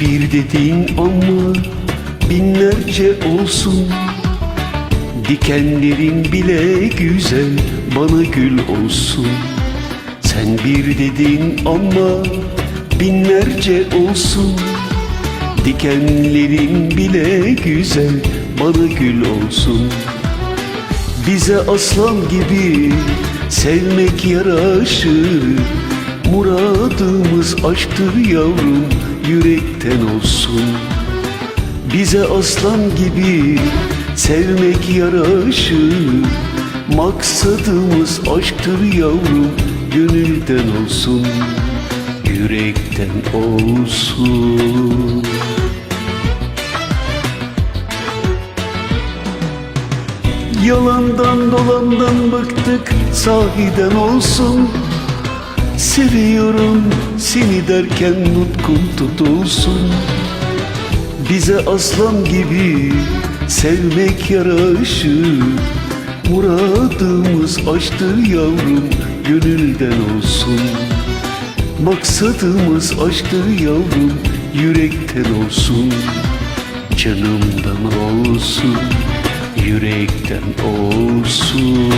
bir dedin ama binlerce olsun. Dikenlerin bile güzel bana gül olsun. Sen bir dedin ama binlerce olsun. Dikenlerin bile güzel bana gül olsun. Bize aslan gibi sevmek yaraşır Muradımız aşktır yavrum yürekten olsun. Bize aslan gibi sevmek yaraşır Maksadımız aşktır yavrum gönülden olsun Yürekten olsun. Yalandan dolandan bıktık sahiden olsun Seviyorum seni derken nutkun tutulsun. Bize aslan gibi sevmek yaraşır Muradımız aşktır yavrum gönülden olsun. Maksadımız aşktır yavrum yürekten olsun. Canımdan olsun yürekten olsun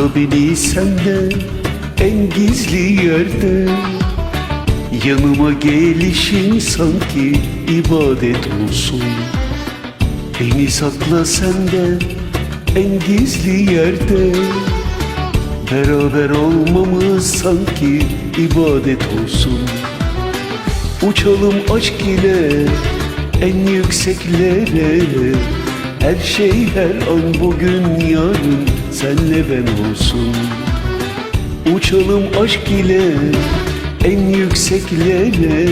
Sakla beni senden en gizli yerde. Yanıma gelişin sanki ibadet olsun. Beni sakla senden en gizli yerde. Beraber olmamız sanki ibadet olsun. Uçalım aşk ile en yükseklere Her şey her an bugün yarın senle ben olsun. Uçalım aşk ile en yükseklere.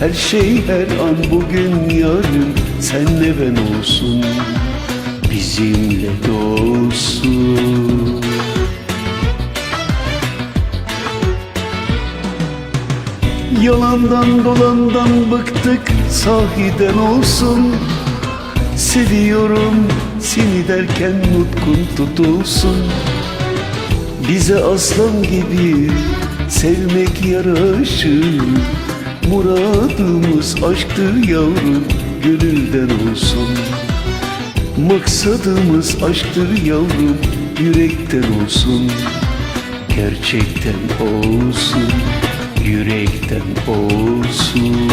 Her şey her an bugün yarın senle ben olsun. Bizimle de olsun Yalandan dolandan bıktık sahiden olsun Seviyorum seni derken nutkun tutulsun. Bize aslan gibi sevmek yaraşır Muradımız aşktır yavrum gönülden olsun. Maksadımız aşktır yavrum yürekten olsun. Gerçekten olsun yürekten olsun